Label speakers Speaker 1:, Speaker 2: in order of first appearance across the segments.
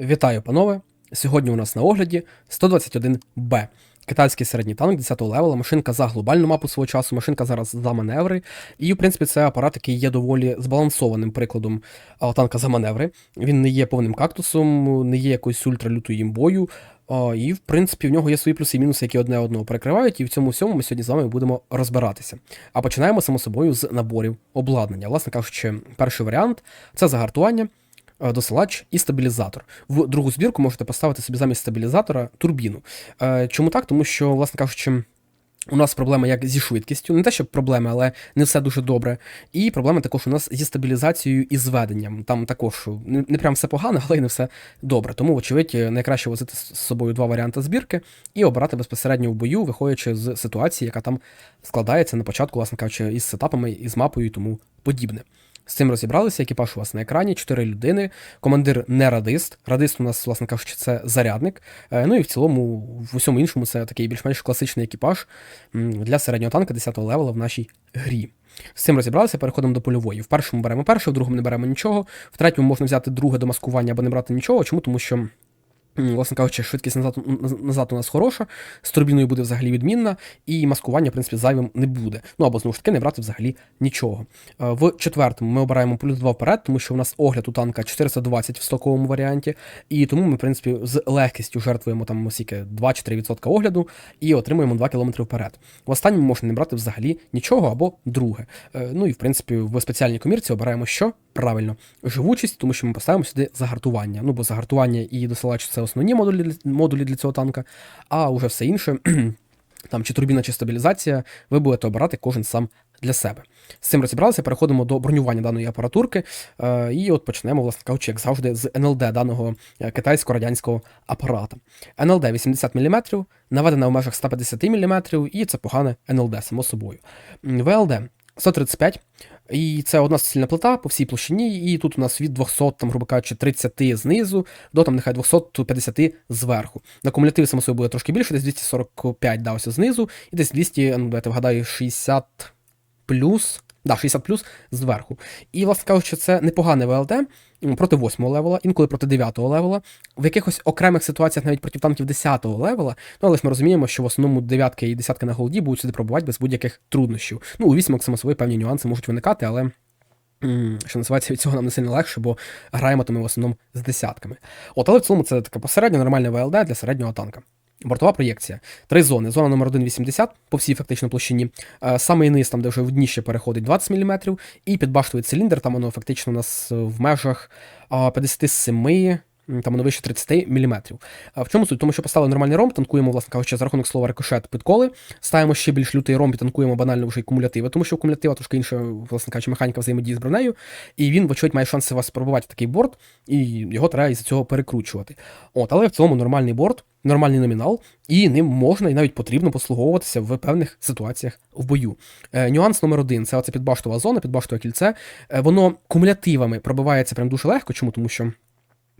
Speaker 1: Вітаю, панове! Сьогодні у нас на огляді 121Б. Китайський середній танк 10-го левела, машинка за глобальну мапу свого часу, машинка зараз за маневри. І, в принципі, це апарат, який є доволі збалансованим прикладом танка за маневри. Він не є повним кактусом, не є якоюсь ультралютою імбою. І, в принципі, в нього є свої плюси і мінуси, які одне одного перекривають, і в цьому всьому ми сьогодні з вами будемо розбиратися. А починаємо, само собою, з наборів обладнання. Власне кажучи, перший варіант це загартування досилач і стабілізатор. В другу збірку можете поставити собі замість стабілізатора турбіну. Е, Чому так? Тому що, власне кажучи, у нас проблема як зі швидкістю, не те, що проблеми, але не все дуже добре. І проблема також у нас зі стабілізацією і зведенням. Там також не, не прям все погано, але й не все добре. Тому, вочевидь, найкраще возити з собою два варіанти збірки і обирати безпосередньо в бою, виходячи з ситуації, яка там складається на початку, власне кажучи, із сетапами, із мапою і тому подібне. З цим розібралися, екіпаж у вас на екрані, чотири людини, командир не радист. Радист у нас, власне кажучи, це зарядник. Е, Ну і в цілому, в усьому іншому, це такий більш-менш класичний екіпаж для середнього танка 10-го левела в нашій грі. З цим розібралися, переходимо до польової. В першому беремо перше, в другому не беремо нічого, в третьому можна взяти друге до маскування або не брати нічого. Чому? Тому що. Власне кажучи, швидкість назад, назад у нас хороша, з турбіною буде взагалі відмінна, і маскування, в принципі, зайвим не буде. Ну або знову ж таки не брати взагалі нічого. Е, В четвертому ми обираємо плюс 2 вперед, тому що у нас огляд у танка 420 в стоковому варіанті, і тому ми, в принципі, з легкістю жертвуємо там скільки 2 чи 3% огляду і отримуємо 2 км вперед. В останньому можна не брати взагалі нічого або друге. Е, Ну і в принципі в спеціальній комірці обираємо що? Правильно, живучість, тому що ми поставимо сюди загартування. Ну бо загартування і досилач це основні модулі, модулі для цього танка, а уже все інше. Там чи турбіна, чи стабілізація, ви будете обирати кожен сам для себе. З цим розібралися, переходимо до бронювання даної апаратурки. Е, і от почнемо, власне кажучи, як завжди, з НЛД даного е, китайсько-радянського апарата. НЛД 80 мм, наведена в межах 150 мм, і це погане НЛД, само собою. ВЛД 135. І це одна суцільна плита по всій площині, і тут у нас від 200, там, грубо кажучи, 30 знизу до там нехай 250 зверху. На кумулятиві, само собою, буде трошки більше, десь 245 да, ось знизу, і десь 200, ну, давайте вгадаю, 60 плюс. Да, 60 плюс зверху. І, власне кажучи, це непогане ВЛД проти 8 левела, інколи проти 9 левела. В якихось окремих ситуаціях навіть проти танків 10 левела. Ну, але ж ми розуміємо, що в основному дев'ятки і десятки на голоді будуть сюди пробувати без будь-яких труднощів. Ну, у вісімок, само собою, певні нюанси можуть виникати, але. Що називається, від цього нам не сильно легше, бо граємо то ми в основному з десятками. От, але в цілому це таке посередньо нормальне ВЛД для середнього танка. Бортова проєкція. Три зони. Зона номер 1 80 по всій фактично площині. Е, Самий низ, там, де вже в дніще переходить 20 мм, і підбаштовий циліндр, там воно фактично у нас е, в межах а, 57, там воно вище 30 мм. В чому суть? Тому що поставили нормальний ромб, танкуємо, власне кажучи, за рахунок слова рикошет підколи, ставимо ще більш лютий ромб і танкуємо банально вже й кумулятиви, тому що у кумулятива трошки інша, власне кажучи, механіка взаємодії з бронею, і він, вочевидь, має шанси вас пробувати такий борт, і його треба із цього перекручувати. От, але в цілому нормальний борт, нормальний номінал, і ним можна і навіть потрібно послуговуватися в певних ситуаціях в бою. Е, нюанс номер один це оце підбаштова зона, підбаштове кільце. Е, воно кумулятивами пробивається прям дуже легко. Чому? Тому що.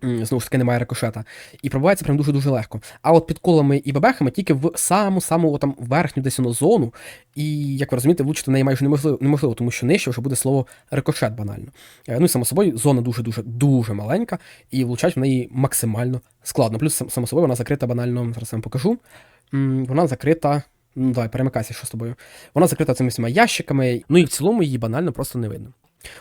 Speaker 1: Знову ж таки, немає рикошета. І пробивається прям дуже-дуже легко. А от під колами і бебехами тільки в саму-саму там верхню десь зону. І, як ви розумієте, влучити в неї майже неможливо, неможливо, тому що нижче вже буде слово рикошет банально. Е, Ну і само собою, зона дуже-дуже дуже маленька, і влучать в неї максимально складно. Плюс, само собою, вона закрита банально, зараз я вам покажу. Вона закрита. Ну, давай, перемикайся, що з тобою. Вона закрита цими всіма ящиками, ну і в цілому її банально просто не видно.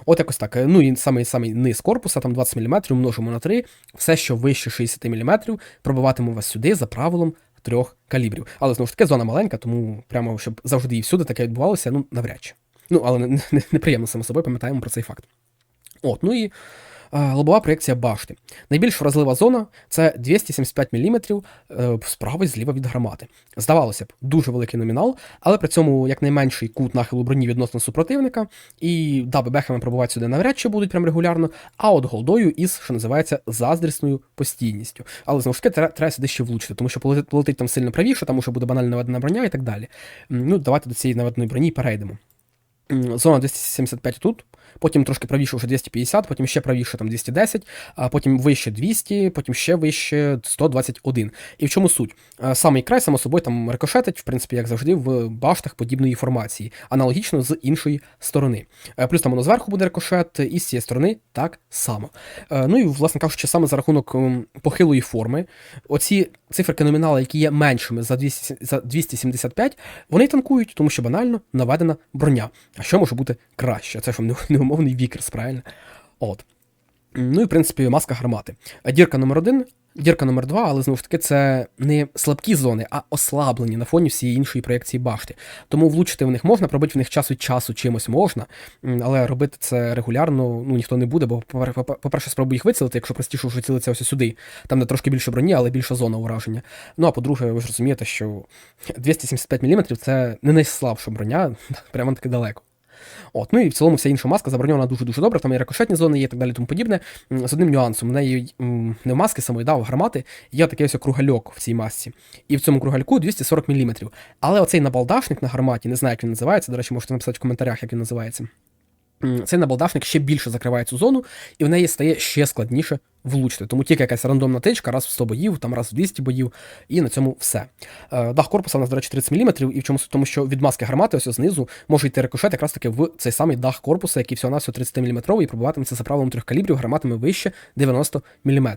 Speaker 1: От якось так. Ну і самий самий низ корпуса, там 20 мм, множимо на 3, все, що вище 60 мм, пробиватиме вас сюди за правилом трьох калібрів. Але знову ж таки, зона маленька, тому прямо щоб завжди і всюди таке відбувалося, ну навряд чи. Ну, але не, не, неприємно само собою, пам'ятаємо про цей факт. От, ну і е, лобова проєкція башти. Найбільш вразлива зона це 275 мм е, справа і зліва від гармати. Здавалося б, дуже великий номінал, але при цьому якнайменший кут нахилу броні відносно супротивника, і да, бебехами пробувати сюди навряд чи будуть прям регулярно, а от голдою із, що називається, заздрісною постійністю. Але знову ж таки, треба, сюди ще влучити, тому що полетить, там сильно правіше, там уже буде банально наведена броня і так далі. Ну, давайте до цієї наведеної броні перейдемо. Зона 275 тут. Потім трошки правіше вже 250, потім ще правіше там 210, а потім вище 200, потім ще вище 121. І в чому суть? Е, Самий край, само собою, там рикошетить, в принципі, як завжди, в баштах подібної формації, аналогічно з іншої сторони. Е, Плюс там воно зверху буде рикошет, і з цієї сторони так само. Е, Ну і, власне кажучи, саме за рахунок похилої форми, оці циферки номінала, які є меншими за 200, за 275, вони танкують, тому що банально наведена броня. А що може бути краще? Це ж вам не- неумовний вікерс, правильно? От. Ну і в принципі маска гармати. Дірка номер один, дірка номер два, але знову ж таки, це не слабкі зони, а ослаблені на фоні всієї іншої проєкції башти. Тому влучити в них можна, пробити в них час від часу чимось можна, але робити це регулярно ну, ніхто не буде, бо, попер- попер- по-перше, спробуй їх вицілити, якщо простіше вже цілиться ось сюди, там де трошки більше броні, але більша зона ураження. Ну а по-друге, ви ж розумієте, що 275 мм це не найслабша броня, прямо таки далеко. От, ну і в цілому вся інша маска заброньована дуже-дуже добре, там і рикошетні зони є і так далі тому подібне. З одним нюансом, в неї не в маски самої, да, в гармати є такий ось кругальок в цій масці. І в цьому кругальку 240 мм. Але оцей набалдашник на гарматі, не знаю, як він називається, до речі, можете написати в коментарях, як він називається. Цей набалдашник ще більше закриває цю зону, і в неї стає ще складніше влучити. Тому тільки якась рандомна тичка, раз в 100 боїв, там раз в 200 боїв, і на цьому все. Е, Дах корпуса у нас, до речі, 30 мм, і в чому суть? тому що від маски гармати ось знизу може йти рикошет якраз таки в цей самий дах корпуса, який всього навсього 30 мм, і пробуватиметься за правилом трьох калібрів, гарматами вище 90 мм.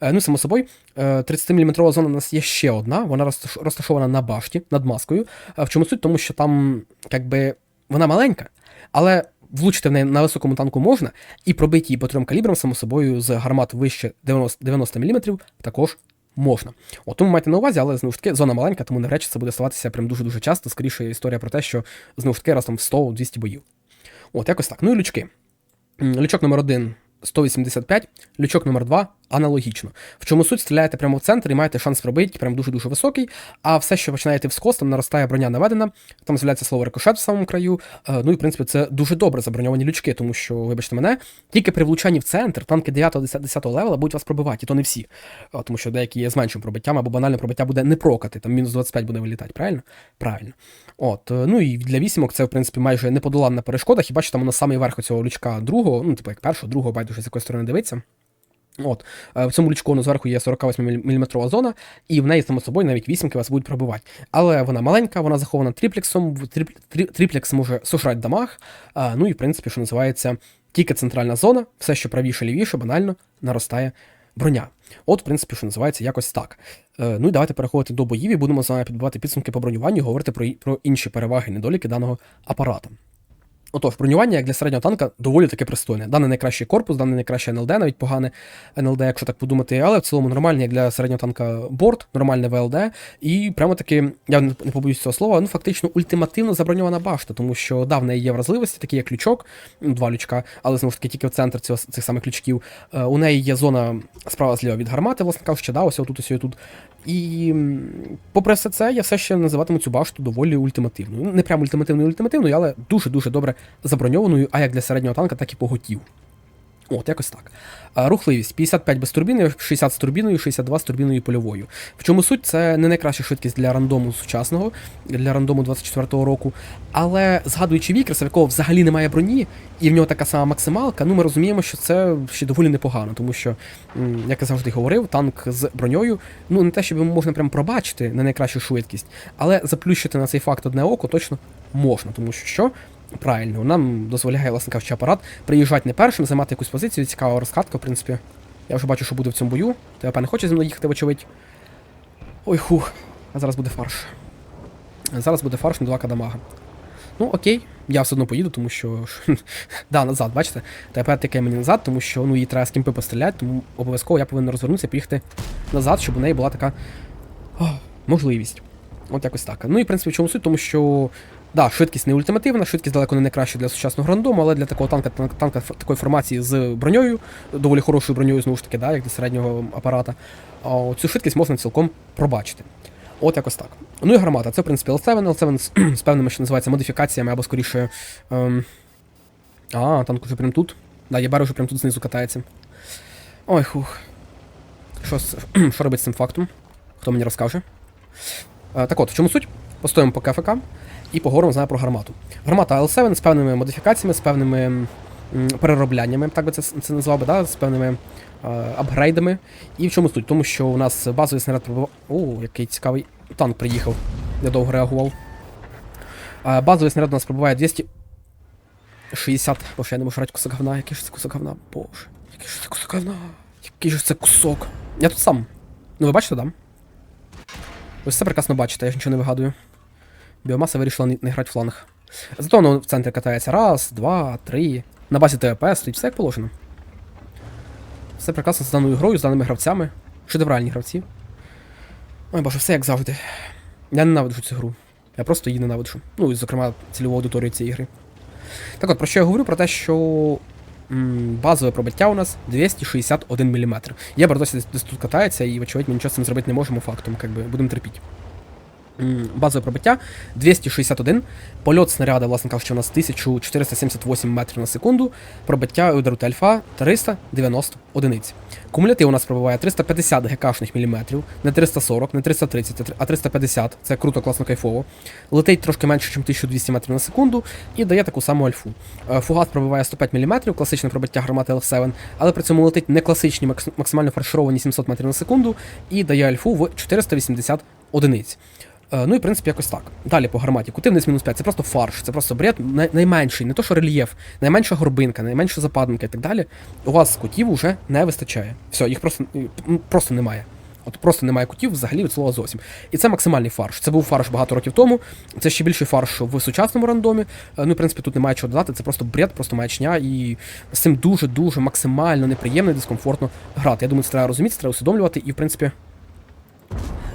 Speaker 1: Е, Ну, само собою, 30 мм зона у нас є ще одна, вона розташована на башті над маскою. Е, В чому суть? Тому що там, якби, вона маленька, але влучити в неї на високому танку можна, і пробити її по трьом калібрам, само собою, з гармат вище 90, 90 мм також можна. От тому майте на увазі, але знову ж таки зона маленька, тому навряд чи це буде ставатися прям дуже-дуже часто. Скоріше історія про те, що знову ж таки раз там в 100-200 боїв. От, якось так. Ну і лючки. Лючок номер один 185, лючок номер 2 аналогічно. В чому суть стріляєте прямо в центр і маєте шанс пробити прям дуже-дуже високий, а все, що починаєте вскос, там наростає броня наведена, там з'являється слово рикошет в самому краю. Е, Ну і в принципі це дуже добре заброньовані лючки, тому що, вибачте мене, тільки при влучанні в центр танки 9-10 левела будуть вас пробивати, і то не всі. Е, Тому що деякі є з меншим пробиттям, або банальне пробиття буде не прокати, там мінус 25 буде вилітати, правильно? Правильно. От, е, ну і для вісімок це, в принципі, майже неподоланна перешкода. Хіба що там на самий верх цього лючка другого, ну, типу як першого, другого, байдуже з якої сторони дивиться. От, е, в цьому лючку ну, зверху є 48 мм зона, і в неї, само собою, навіть вісімки вас будуть пробивати. Але вона маленька, вона захована тріплексом, тріплекс може сушрати дамаг. Ну і, в принципі, що називається, тільки центральна зона, все, що правіше, лівіше, банально наростає броня. От, в принципі, що називається якось так. Е, ну і давайте переходити до боїв і будемо з вами підбивати підсумки по бронюванню і говорити про, інші переваги і недоліки даного апарата. Отож, бронювання як для середнього танка доволі таки пристойне. Дане найкращий корпус, дане найкраще НЛД, навіть погане НЛД, якщо так подумати, але в цілому нормальний як для середнього танка борт, нормальне ВЛД, і прямо таки, я не побоюсь цього слова, ну фактично ультимативно заброньована башта, тому що да, в неї є вразливості, такі як лючок, ну, два лючка, але знову ж таки тільки в центр цього, цих самих лючків. Е, У неї є зона справа зліва від гармати, власне кажучи, да, ось отут, ось тут. І попри все це, я все ще називатиму цю башту доволі ультимативною. Ну, Не прям ультимативною ультимативною, але дуже-дуже добре заброньованою, а як для середнього танка, так і поготів. От, якось так. Рухливість 55 без турбіни, 60 з турбіною, 62 з турбіною польовою. В чому суть? Це не найкраща швидкість для рандому сучасного, для рандому 24-го року. Але згадуючи Вікерса, в якого взагалі немає броні, і в нього така сама максималка, ну ми розуміємо, що це ще доволі непогано, тому що, як я завжди говорив, танк з броньою, ну не те, щоб можна прям пробачити на найкращу швидкість, але заплющити на цей факт одне око точно можна, тому що що. Правильно, нам дозволяє, власне кажучи, апарат приїжджати не першим, займати якусь позицію, цікава розкатка, в принципі. Я вже бачу, що буде в цьому бою. ТВП не хоче зі мною їхати, вочевидь. Ой, хух. А зараз буде фарш. Зараз буде фарш на 2 кадамага. Ну, окей, я все одно поїду, тому що. да, назад, бачите? ТП тикає мені назад, тому що ну, їй треба з кімпи постріляти, тому обов'язково я повинен розвернутися і поїхати назад, щоб у неї була така о, можливість. От якось так. Ну і в принципі, в чому суть, тому що. Да, швидкість не ультимативна, швидкість далеко не найкраща для сучасного рандому, але для такого танка, танк- танка такої формації з броньою, доволі хорошою броньою, знову ж таки, да, як для середнього апарата, цю швидкість можна цілком пробачити. От якось так. Ну і гармата. Це, в принципі, L7, L7 з, певними, що називається, модифікаціями, або скоріше. Ем... А, танк уже прям тут. Да, Єбер уже прям тут знизу катається. Ой, хух. Що, що робить з цим фактом? Хто мені розкаже? Е, так от, в чому суть? Постоїмо по КФК і поговоримо з вами про гармату. Гармата L7 з певними модифікаціями, з певними переробляннями, так би це, це назвав би, да, з певними апгрейдами. І в чому суть? Тому що у нас базовий снаряд пробував. О, який цікавий танк приїхав. Недовго реагував. Е, базовий снаряд у нас пробуває 260. Боже, я не можу грати кусок говна. Який ж це кусок говна? Боже, який ж це кусок говна? Який ж це кусок? Я тут сам. Ну ви бачите, да? Ви все прекрасно бачите, я ж нічого не вигадую. Біомаса вирішила не, грати фланг. Зато воно в центрі катається. Раз, два, три. На базі ТВП стоїть все як положено. Все прекрасно з даною грою, з даними гравцями. Шедевральні гравці. Ой боже, все як завжди. Я ненавиджу цю гру. Я просто її ненавиджу. Ну, і, зокрема, цільову аудиторію цієї гри. Так от, про що я говорю? Про те, що м, базове пробиття у нас 261 мм. Є досі десь, тут катається, і, вочевидь, ми нічого з цим зробити не можемо фактом, як би, будемо терпіти. Базове пробиття 261. Польот снаряда, власне кажучи, у нас 1478 метрів на секунду. Пробиття удару Альфа 390 одиниць. Кумулятив у нас пробиває 350 ГКшних міліметрів, не 340, не 330, а 350. Це круто, класно, кайфово. Летить трошки менше, ніж 1200 метрів на секунду, і дає таку саму альфу. Е, Фугас пробиває 105 мм, класичне пробиття гармати L7, але при цьому летить не класичні, максимально фаршировані 700 метрів на секунду і дає альфу в 480 одиниць. Е, Ну і в принципі якось так. Далі по гарматі. Кути вниз мінус 5 це просто фарш, це просто бред найменший, не то що рельєф, найменша горбинка, найменша западинка і так далі. У вас кутів уже не вистачає. Все, їх просто, просто немає. От просто немає кутів взагалі від слова зовсім. І це максимальний фарш. Це був фарш багато років тому. Це ще більший фарш в сучасному рандомі. Е, Ну, в принципі, тут немає чого додати. Це просто бред, просто маячня, і з цим дуже-дуже максимально неприємно і дискомфортно грати. Я думаю, це треба розуміти, це треба усвідомлювати. І, в принципі,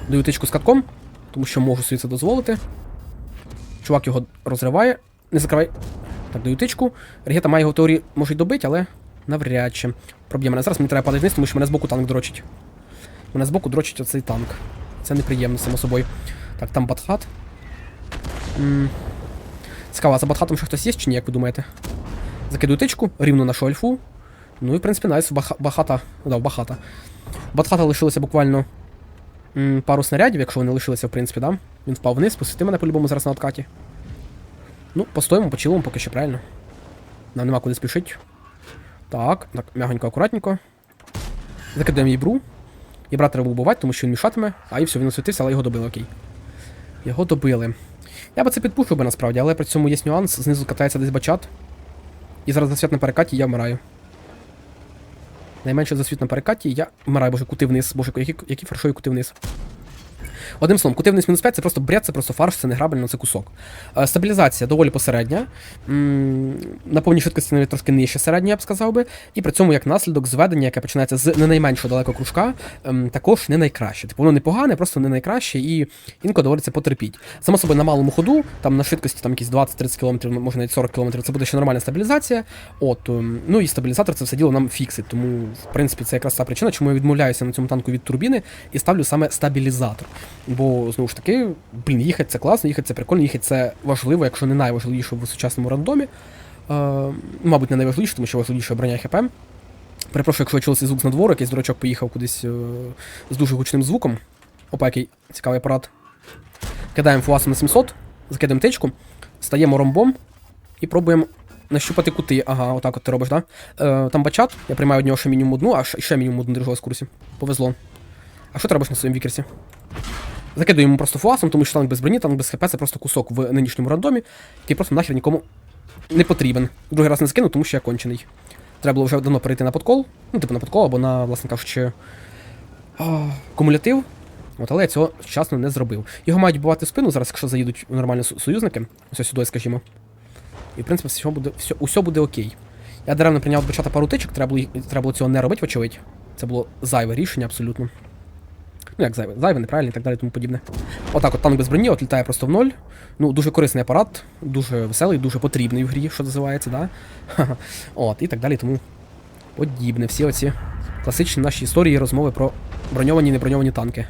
Speaker 1: даю тичку з катком, тому що можу собі це дозволити. Чувак його розриває. Не закривай. Так, даю тичку. Регета має його в теорії може й добити, але навряд чи. Проб'є мене. Зараз мені треба падати вниз, тому що мене збоку танк дрочить. Мене збоку дрочить оцей танк. Це неприємно, само собою. Так, там батхат. Цікаво, за батхатом ще хтось є чи ні, як ви думаєте? Закидую тичку, рівно нашу альфу. Ну і в принципі найс, баха, бахата. Да, бахата. Батхата лишилося буквально м, пару снарядів, якщо вони лишилися, в принципі, да? Він впав вниз, посвіти мене по-любому зараз на откаті. Ну, постоїмо, почилимо поки що правильно. Нам нема куди спішити. Так, так, мягонько, акуратненько. Закидаємо ібру. Ібра треба вбивати, тому що він мішатиме. А і все, він освітився, але його добили, окей. Його добили. Я би це підпушив би насправді, але при цьому є нюанс, знизу катається десь бачат. І зараз засвіт на перекаті, я вмираю. Найменше засвіт на перекаті, я вмираю, боже, кути вниз. Боже, які, які фаршові кути вниз. Одним словом, кути вниз мінус 5 це просто бред, це просто фарш, це не грабельно, це кусок. Е, стабілізація доволі посередня. На повній швидкості навіть трошки нижче середня, я б сказав би. І при цьому як наслідок зведення, яке починається з не найменшого далеко кружка, ем, також не найкраще. Типу воно не погане, просто не найкраще, і інколи доводиться потерпіть. Само собою на малому ходу, там на швидкості там якісь 20-30 км, може навіть 40 км, це буде ще нормальна стабілізація. От, ем, ну і стабілізатор це все діло нам фіксить. Тому, в принципі, це якраз та причина, чому я відмовляюся на цьому танку від турбіни і ставлю саме стабілізатор. Бо, знову ж таки, блін, їхати це класно, їхати це прикольно, їхати це важливо, якщо не найважливіше в сучасному рандомі. Е, мабуть, не найважливіше, тому що важливіше броня ХП. Перепрошую, якщо цей звук з надвору, якийсь дурачок поїхав кудись е, з дуже гучним звуком. Опа, який цікавий апарат. Кидаємо фуасом на 700, закидаємо тичку, стаємо ромбом і пробуємо нащупати кути. Ага, отак от ти робиш, да? Е, там бачат, я приймаю від нього ще мінімум одну, а ще мінімум одну держу з курсі. Повезло. А що ти робиш на своєму вікерсі? Закидую йому просто фуасом, тому що танк без броні, танк без хп це просто кусок в нинішньому рандомі, який просто нахер нікому не потрібен. Другий раз не скину, тому що я кончений. Треба було вже давно перейти на подкол. Ну, типу на подкол або на, власне кажучи, а, кумулятив. От, але я цього вчасно не зробив. Його мають бувати в спину зараз, якщо заїдуть нормальні союзники. Ось сюди, скажімо. І в принципі все буде, все, усе буде окей. Я даремно прийняв почати пару тичок, треба було, треба було цього не робити, вочевидь. Це було зайве рішення абсолютно. Ну, як зайве, зайве, неправильно і так далі, тому подібне. Отак, от танк без броні, от літає просто в ноль. Ну, дуже корисний апарат, дуже веселий, дуже потрібний в грі, що називається, да? От, і так далі, тому подібне. Всі оці класичні наші історії, розмови про броньовані і неброньовані танки.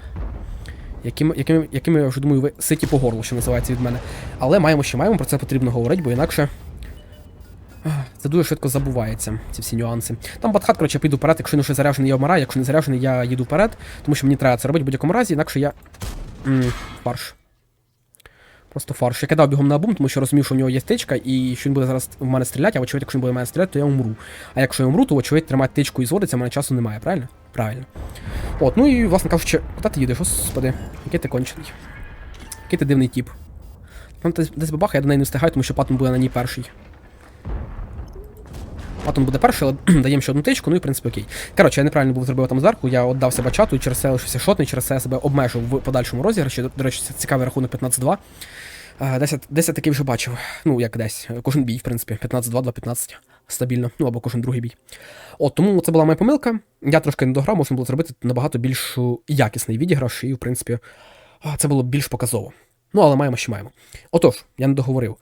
Speaker 1: Якими, якими, якими, я вже думаю, ви ситі по горлу, що називається від мене. Але маємо ще маємо, про це потрібно говорити, бо інакше. Це дуже швидко забувається, ці всі нюанси. Там батхат, коротше, я піду вперед, якщо він вже заряджений, я вмираю, якщо не заряджений, я їду вперед, тому що мені треба це робити в будь-якому разі, інакше я. М, фарш. Просто фарш. Я кидав бігом на бум, тому що розумів, що в нього є тичка, і що він буде зараз в мене стріляти, а вочевидь, якщо він буде в мене стріляти, то я умру. А якщо я умру, то вочевидь тримати тичку і зводиться, в мене часу немає, правильно? Правильно. От, ну і, власне кажучи, куди ти їдеш, господи, який ти кончений. Який ти дивний тіп. Там десь, бабаха, я до неї не встигаю, тому що Паттон буде на ній перший. Паттон буде перший, але даємо ще одну тичку, ну і в принципі окей. Коротше, я неправильно був зробив там зверху, я віддав себе чату і через це лишився шотний, через це я себе обмежив в подальшому розіграші. До, речі, це цікавий рахунок 15-2. Е, Десь, десь я такий вже бачив. Ну, як десь. Кожен бій, в принципі, 15-2, 2-15. Стабільно. Ну або кожен другий бій. От, тому це була моя помилка. Я трошки не дограв, можна було зробити набагато більш якісний відіграш, і, в принципі, це було більш показово. Ну, але маємо, що маємо. Отож, я не договорив.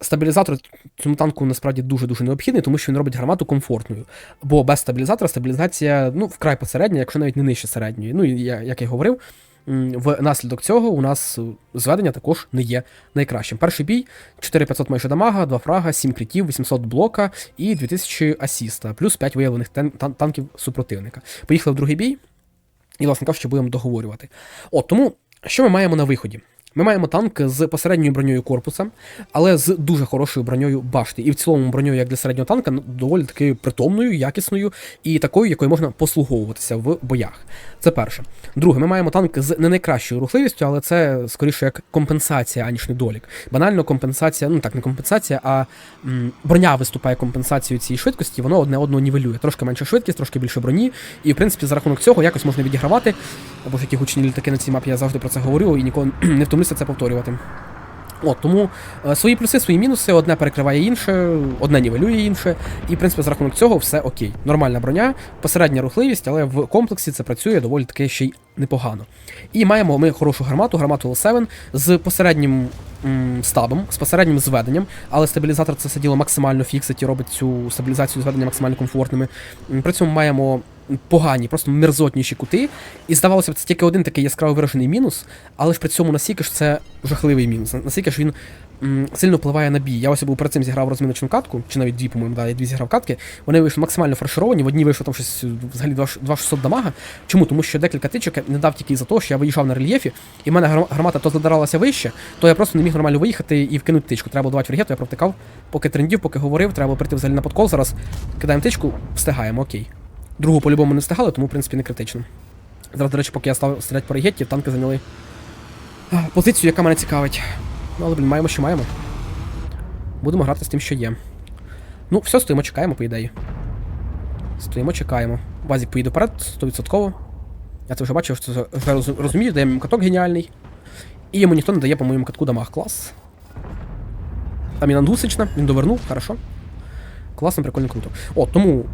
Speaker 1: Стабілізатор цьому танку насправді дуже-дуже необхідний, тому що він робить гармату комфортною. Бо без стабілізатора стабілізація ну, вкрай посередня, якщо навіть не нижче середньої. Ну, я, як я говорив, внаслідок цього у нас зведення також не є найкращим. Перший бій 4500 майже дамага, 2 фрага, 7 критів, 800 блока і 2000 асіста, плюс 5 виявлених тан- тан- танків супротивника. Поїхали в другий бій, і, власне кажучи, будемо договорювати. От тому, що ми маємо на виході? Ми маємо танк з посередньою броньою корпуса, але з дуже хорошою броньою башти. І в цілому броньою, як для середнього танка, ну, доволі таки притомною, якісною і такою, якою можна послуговуватися в боях. Це перше. Друге, ми маємо танк з не найкращою рухливістю, але це скоріше як компенсація, аніж недолік. Банально компенсація, ну так, не компенсація, а м, броня виступає компенсацією цієї швидкості, воно одне одного нівелює. Трошки менша швидкість, трошки більше броні. І в принципі за рахунок цього якось можна відігравати. Або ж які гучні літаки на цій мапі, я завжди про це говорю і ніколи не втомлюся це повторювати. От, тому е, свої плюси, свої мінуси, одне перекриває інше, одне нівелює інше, і в принципі за рахунок цього все окей. Нормальна броня, посередня рухливість, але в комплексі це працює доволі таки ще й непогано. І маємо ми хорошу гармату, гармату L7 з посереднім м, стабом, з посереднім зведенням, але стабілізатор це все діло максимально фіксить і робить цю стабілізацію зведення максимально комфортними. При цьому маємо погані, просто мерзотніші кути. І здавалося б, це тільки один такий яскраво виражений мінус, але ж при цьому настільки ж це жахливий мінус. Настільки ж він м, сильно впливає на бій. Я ось був перед цим зіграв розміночну катку, чи навіть дві, по-моєму, да, я дві зіграв катки. Вони вийшли максимально фаршировані, в одній вийшло там щось взагалі 2600 дамага. Чому? Тому що декілька тичок не дав тільки за те, що я виїжджав на рельєфі, і в мене гармата то задиралася вище, то я просто не міг нормально виїхати і вкинути тичку. Треба було давати фрігету, я провтикав, поки трендів, поки говорив, треба було прийти взагалі на подкол. Зараз кидаємо тичку, встигаємо, окей. Другу по-любому не встигали, тому в принципі не критично. Зараз, до речі, поки я став стріляти по регетті, танки зайняли позицію, яка мене цікавить. Ну, але, блін, маємо, що маємо. Будемо грати з тим, що є. Ну, все, стоїмо, чекаємо, по ідеї. Стоїмо, чекаємо. Вазік поїде вперед, 100%. Я це вже бачив, що це розумію, даємо каток геніальний. І йому ніхто не дає по моєму катку дамаг. Клас. Там він ангусична, він довернув, хорошо. Класно, прикольно, круто. О, тому.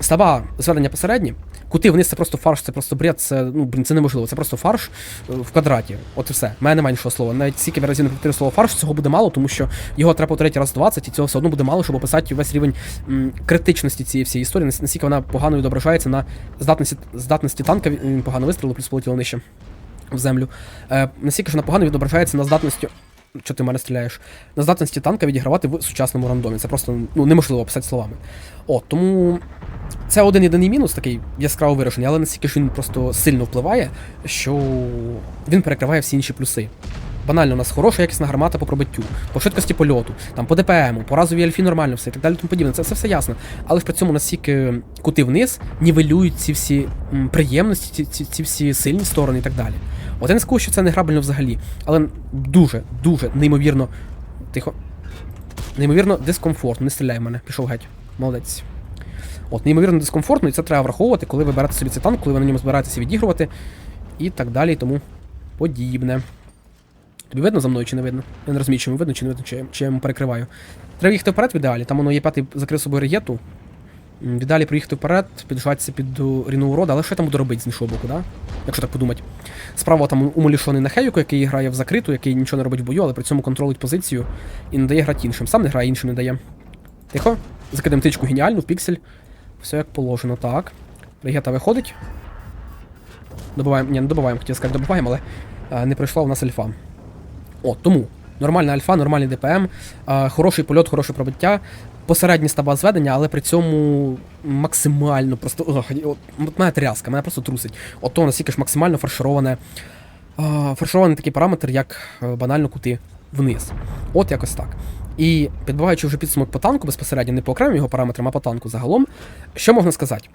Speaker 1: О, Става зведення посередні, кути вниз це просто фарш, це просто бред, це ну блін, це неможливо. Це просто фарш е, в квадраті. От і все. У мене немає іншого слова. Навіть стільки я разів не повторив слово фарш, цього буде мало, тому що його треба повторити раз 20, і цього все одно буде мало, щоб описати весь рівень м, критичності цієї всієї історії, наскільки вона погано відображається на здатності здатності танка. Він погано вистрілив, плюс полетіло нижче в землю. Е, наскільки ж вона погано відображається на здатності. Що ти в мене стріляєш? На здатності танка відігравати в сучасному рандомі. Це просто ну, неможливо описати словами. О, тому це один єдиний мінус, такий яскраво виражений, але настільки ж він просто сильно впливає, що він перекриває всі інші плюси. Банально, у нас хороша якісна гармата по пробиттю, по швидкості польоту, там по ДПМу, по разовій альфі нормально все і так далі тому подібне. Це, це все ясно. Але ж при цьому настільки кути вниз нівелюють ці всі приємності, ці, ці, ці всі сильні сторони і так далі. От я не скажу, що це не грабельно взагалі, але дуже, дуже неймовірно. Тихо. Неймовірно дискомфортно. Не стріляй в мене, пішов геть. Молодець. От, неймовірно дискомфортно, і це треба враховувати, коли ви берете собі цей танк, коли ви на ньому збираєтеся відігрувати, і так далі, і тому подібне. Тобі видно за мною чи не видно? Я не розумію, чи йому видно, чи не видно, чи, я- чи я йому перекриваю. Треба їхати вперед в ідеалі, там воно є п'ятий закрив собою регету. В ідеалі проїхати вперед, піджатися під ріну урода, але що я там буду робити з іншого боку, да? Якщо так подумати. Справа там умалішоний на Хевіку, який грає в закриту, який нічого не робить в бою, але при цьому контролить позицію і не дає грати іншим. Сам не грає, іншим не дає. Тихо. Закидемо тичку геніальну, піксель. Все як положено, так. Регета виходить. Добиваємо. Ні, не добиваємо, хотів сказати, добиваємо, але е, не пройшла у нас альфа. О, тому. Нормальна альфа, нормальний ДПМ, е, хороший польот, хороше пробиття, посередні стаба зведення, але при цьому максимально просто. Ох, от, мене тряска, мене просто трусить. От то настільки ж максимально фаршироване а, фарширований такий параметр, як е, банально кути вниз. От якось так. І підбиваючи вже підсумок по танку безпосередньо, не по окремим його параметрам, а по танку загалом, що можна сказати?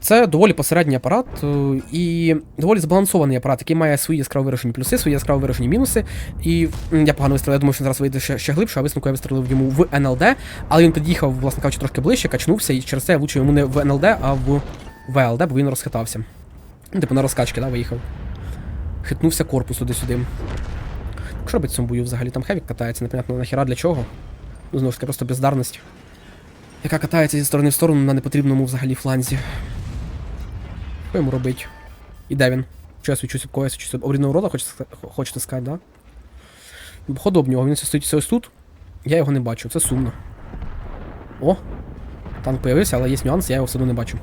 Speaker 1: Це доволі посередній апарат е, і доволі збалансований апарат, який має свої яскраво виражені плюси, свої яскраво виражені мінуси. І я погано вистрілив, я думаю, що зараз вийде ще, ще глибше, а висновку я вистрілив йому в НЛД, але він під'їхав, власне кажучи, трошки ближче, качнувся, і через це я влучив йому не в НЛД, а в ВЛД, бо він розхитався. Ну, Типу на розкачки, да, виїхав. Хитнувся корпус туди-сюди. Що робить цьому бою взагалі? Там хевік катається, непонятно нахіра для чого. Ну, знову ж таки, просто бездарність. Яка катається зі сторони в сторону на непотрібному взагалі фланзі. Що йому робить? І де він? Що я свічуся об когось, щось обрідного рода, хочете, хочете сказати, да? Походу об нього, він стоїть ось тут. Я його не бачу, це сумно. О! Танк появився, але є нюанс, я його все одно не бачу.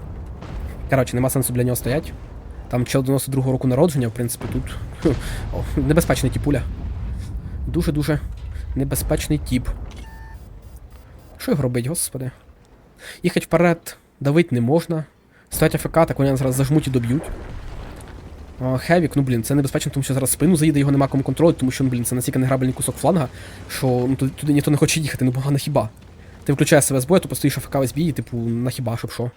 Speaker 1: Коротше, нема сенсу для нього стоять. Там чел 92-го року народження, в принципі, тут. О, небезпечний тіпуля. Дуже-дуже небезпечний тіп. Що його робить, господи? Їхать вперед, давить не можна. Стоять АФК, так вони зараз зажмуть і доб'ють. Хевік, ну блін, це небезпечно, тому що зараз спину заїде, його нема кому контролювати, тому що, ну блін, це настільки неграбельний кусок фланга, що ну, туди, туди ніхто не хоче їхати, ну погано хіба. Ти включаєш себе з бою, то постоїш АФК весь бій, типу, на хіба, щоб що.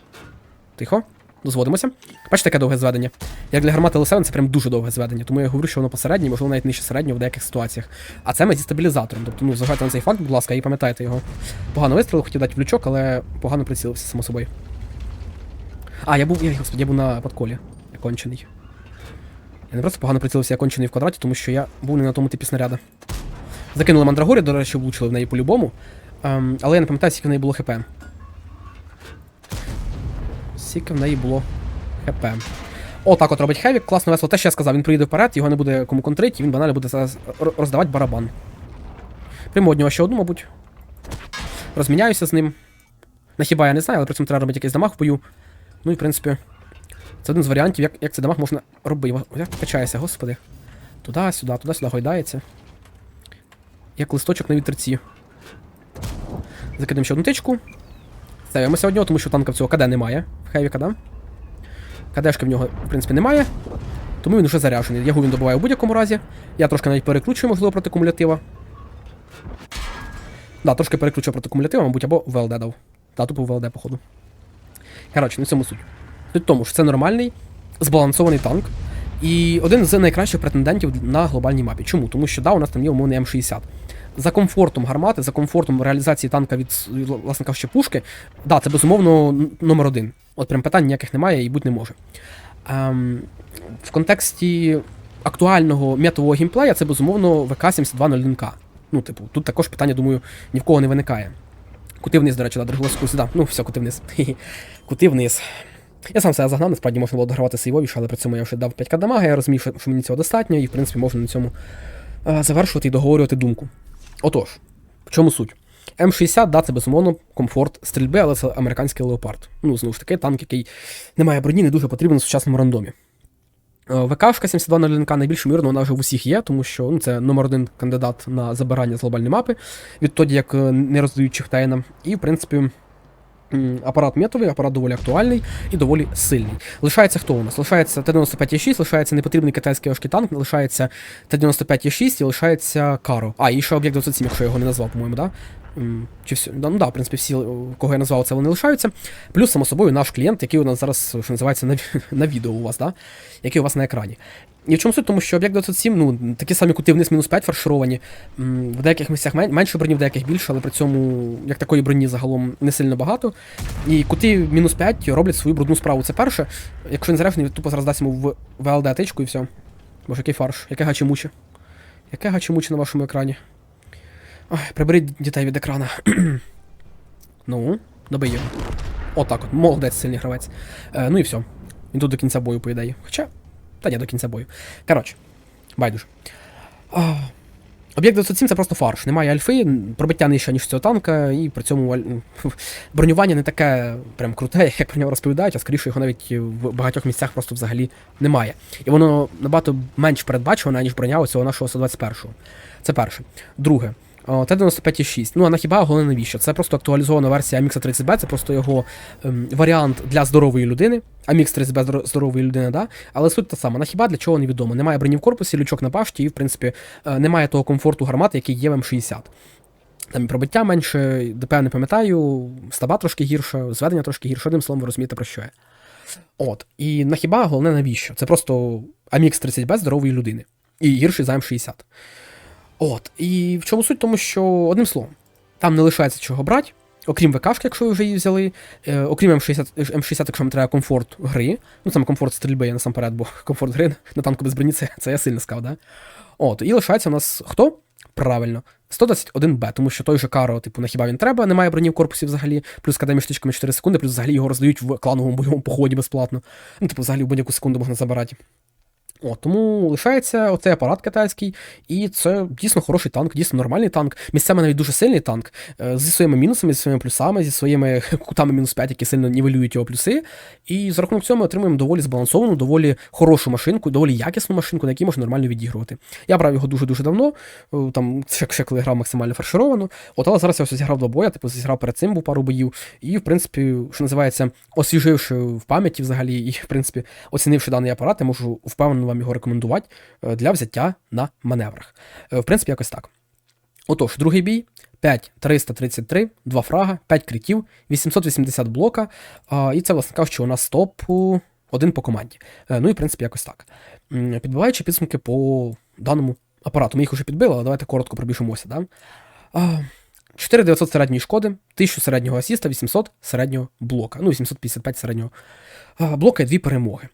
Speaker 1: Тихо. Дозводимося. Бачите, яке довге зведення. Як для гармати L7 це прям дуже довге зведення, тому я говорю, що воно посереднє, можливо, навіть нижче середнього в деяких ситуаціях. А це ми зі стабілізатором. Тобто, ну, зважайте на цей факт, будь ласка, і пам'ятайте його. Погано вистрілив, хотів дати в лючок, але погано прицілився, само собою. А, я був, я, господи, я був на подколі. Я кончений. Я не просто погано прицілився, я кончений в квадраті, тому що я був не на тому типі снаряда. Закинули мандрагорі, до речі, влучили в неї по-любому. Ем, але я не пам'ятаю, скільки в неї було хп. Скільки в неї було хп. О, так от робить Хевік, класно весело. Те, що я сказав, він приїде вперед, його не буде кому контрити, і він банально буде зараз роздавати барабан. Прямо одного ще одну, мабуть. Розміняюся з ним. На хіба я не знаю, але при цьому треба робити якийсь дамаг в бою. Ну і в принципі. Це один з варіантів, як, як цей дамаг можна робити. Як качається, господи. Туди-сюди, туди-сюди гойдається. Як листочок на вітерці. Закидаємо ще одну тичку. Ставимося одного, тому що танка в цього КД немає. В Хевіка, да? КДшки в нього, в принципі, немає. Тому він вже заряджений. Ягу він добуває у будь-якому разі. Я трошки навіть перекручую, можливо, проти кумулятива. Да, трошки перекручую проти кумулятива, мабуть, або ВЛД дав. Да, тупо ВЛД, походу. Коротше, не в цьому суть. Суть в тому, що це нормальний, збалансований танк. І один з найкращих претендентів на глобальній мапі. Чому? Тому що да, у нас там є умовний М60. За комфортом гармати, за комфортом реалізації танка від, власне кажучи, пушки, да, це безумовно номер один. От прям питань ніяких немає і бути не може. Ем, в контексті актуального метового геймплея це безумовно ВК-7201К. Ну, типу, тут також питання, думаю, ні в кого не виникає. Кути вниз, до речі, да, дорогласку курсі, да. Ну, все, кути вниз. Кути вниз. Я сам себе загнав, насправді можна було догравати сейвовіше, але при цьому я вже дав 5к дамага, я розумів, що, що мені цього достатньо, і в принципі можна на цьому е, завершувати і договорювати думку. Отож, в чому суть? М60, да, це безумовно комфорт стрільби, але це американський леопард. Ну, знову ж таки, танк, який не має броні, не дуже потрібен в сучасному рандомі. ВКшка 7201К найбільш ймовірно, вона вже в усіх є, тому що ну, це номер один кандидат на забирання з глобальної мапи, відтоді як е, не роздають Чихтейна. І, в принципі, апарат метовий, апарат доволі актуальний і доволі сильний. Лишається хто у нас? Лишається Т-95Е6, лишається непотрібний китайський важкий танк, лишається Т-95Е6 і лишається Каро. А, і ще об'єкт 27, якщо я його не назвав, по-моєму, да? Чи всі, ну да, в принципі, всі, кого я назвав, це вони лишаються. Плюс, само собою, наш клієнт, який у нас зараз, що називається, на, на відео у вас, да? який у вас на екрані. І в чому суть? Тому що об'єкт 27, ну, такі самі кути вниз мінус 5 фаршировані. В деяких місцях мен- менше броні, в деяких більше, але при цьому, як такої броні загалом не сильно багато. І кути мінус 5 роблять свою брудну справу. Це перше. Якщо він заряджений, тупо зараз дасть йому в ВЛД тичку і все. Боже, який фарш, яке гачемуче. Яке гачемуче на вашому екрані. Ой, приберіть дітей від екрана. ну, добий його. Отак от, молодець сильний гравець. Е, ну і все. Він тут до кінця бою, по ідеї. Хоча. Та ні, до кінця бою. Коротше, байдуже. Об'єкт 907 це просто фарш. Немає альфи, пробиття нижче, ніж цього танка, і при цьому аль- бронювання не таке прям круте, як про нього розповідають, а скоріше його навіть в багатьох місцях просто взагалі немає. І воно набагато менш передбачуване, ніж броня оцього нашого 121-го. Це перше. Друге, Т-95,6. Ну, а на хіба головне навіщо? Це просто актуалізована версія Amix 30B, це просто його ем, варіант для здорової людини. Amix 30B здорової людини, да? але суть та сама. На хіба для чого невідомо. Немає броні в корпусі, лючок на башті, і, в принципі, е, немає того комфорту гармати, який є в М60. Там і пробиття менше, ДП не пам'ятаю, стаба трошки гірше, зведення трошки гірше, одним словом, ви розумієте про що я. От. І на хіба головне навіщо? Це просто Amix 30B здорової людини. І гірший за М60. От. І в чому суть? Тому що, одним словом, там не лишається чого брати, окрім ВКшки, якщо ви вже її взяли, е, окрім М60, М60, якщо вам треба комфорт гри, ну саме комфорт стрільби, я насамперед, бо комфорт гри на танку без броні, це, це я сильно сказав, да? От, і лишається у нас хто? Правильно, 121Б, тому що той же Каро, типу, на хіба він треба, немає броні в корпусі взагалі, плюс КД між штучками 4 секунди, плюс взагалі його роздають в клановому бойовому поході безплатно. Ну, типу, взагалі в будь-яку секунду можна забирати. О, тому лишається оцей апарат китайський, і це дійсно хороший танк, дійсно нормальний танк. Місцями навіть дуже сильний танк, е, зі своїми мінусами, зі своїми плюсами, зі своїми кутами мінус 5, які сильно нівелюють його плюси. І за рахунок цього ми отримуємо доволі збалансовану, доволі хорошу машинку, доволі якісну машинку, на якій можна нормально відігрувати. Я брав його дуже-дуже давно, е, там ще, ще коли грав максимально фаршировано. От, але зараз я ось зіграв два боя, типу зіграв перед цим був пару боїв, і, в принципі, що називається, освіживши в пам'яті взагалі, і, в принципі, оцінивши даний апарат, я можу впевнено вам його рекомендувати е, для взяття на маневрах. Е, В принципі, якось так. Отож, другий бій. 5 333, 2 фрага, 5 критів, 880 блока. І це, власне кажучи, у нас топ один по команді. Е, Ну і в принципі якось так. Підбиваючи підсумки по даному апарату. Ми їх вже підбили, але давайте коротко пробіжимося. Да? А, 4900 середньої шкоди, 1000 середнього асіста, 800 середнього блока. Ну, 855 середнього блока і дві перемоги.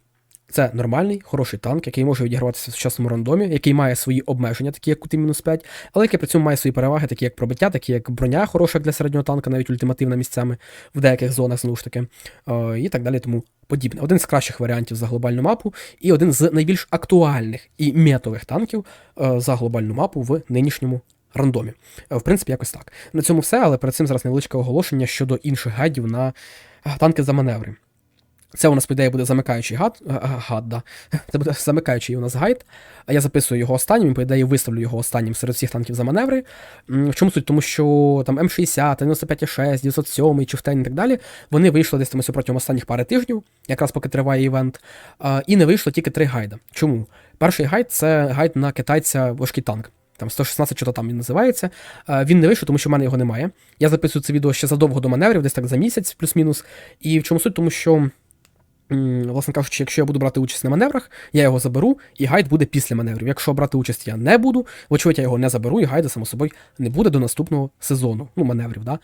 Speaker 1: Це нормальний, хороший танк, який може відіграватися в сучасному рандомі, який має свої обмеження, такі як кути мінус 5, але який при цьому має свої переваги, такі як пробиття, такі як броня хороша для середнього танка, навіть ультимативна місцями в деяких зонах, знову ж таки, е, і так далі тому подібне. Один з кращих варіантів за глобальну мапу, і один з найбільш актуальних і метових танків е, за глобальну мапу в нинішньому рандомі. Е, В принципі, якось так. На цьому все, але перед цим зараз невеличке оголошення щодо інших гайдів на танки за маневри. Це у нас, по ідеї, буде замикаючий гад, а, а, гад да. Це буде замикаючий у нас гайд. А я записую його останнім, і, виставлю його останнім серед всіх танків за маневри. В чому суть? Тому що там М60, 95,6, 907, Чуфтейн і так далі, вони вийшли десь там протягом останніх пари тижнів, якраз поки триває івент, і не вийшло тільки три гайда. Чому? Перший гайд це гайд на китайця важкий танк. Там 116, що то там він називається. Е, Він не вийшов, тому що в мене його немає. Я записую це відео ще задовго до маневрів, десь так за місяць, плюс-мінус. І в чому суть? Тому що. Власне кажучи, якщо я буду брати участь на маневрах, я його заберу, і гайд буде після маневрів. Якщо брати участь я не буду, вочевидь, я його не заберу, і гайда, само собою, не буде до наступного сезону. Ну, маневрів, да.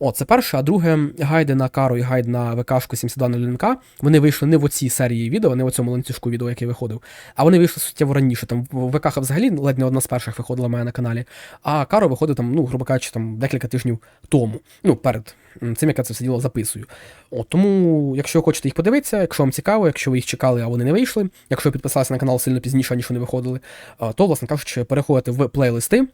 Speaker 1: О, це перше, а друге, гайди на Кару і гайд на ВКшку 72 НК, вони вийшли не в оцій серії відео, не в цьому ланцюжку відео, який виходив, а вони вийшли суттєво раніше. Там в ВК взагалі ледь не одна з перших виходила мене на каналі, а Каро виходить там, ну, грубо кажучи, там декілька тижнів тому. Ну, перед цим, як я це все діло записую. От, тому, якщо хочете їх подивитися, якщо вам цікаво, якщо ви їх чекали, а вони не вийшли, якщо підписалися на канал сильно пізніше, ніж вони виходили, то, власне кажучи, переходите в плейлисти.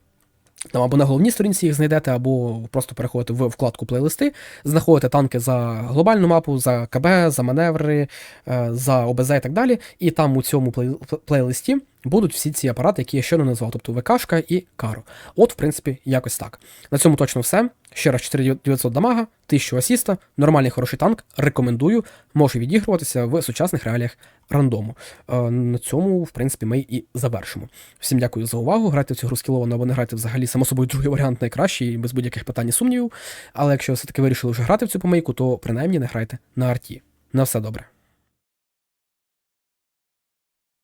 Speaker 1: Там або на головній сторінці їх знайдете, або просто переходите в вкладку плейлисти, знаходите танки за глобальну мапу, за КБ, за маневри, е, за ОБЗ і так далі. І там у цьому плей- плейлисті будуть всі ці апарати, які я щойно назвав, тобто ВКшка і Каро. От, в принципі, якось так. На цьому точно все. Ще раз 4900 дамага, 1000 асіста, нормальний хороший танк. Рекомендую, може відігруватися в сучасних реаліях рандому. Е, На цьому, в принципі, ми і завершимо. Всім дякую за увагу. Грайте в цю гру скіловано або не грайте взагалі, само собою, другий варіант найкращий, без будь-яких питань і сумнівів. Але якщо все-таки вирішили вже грати в цю помийку, то принаймні не грайте на арті. На все добре.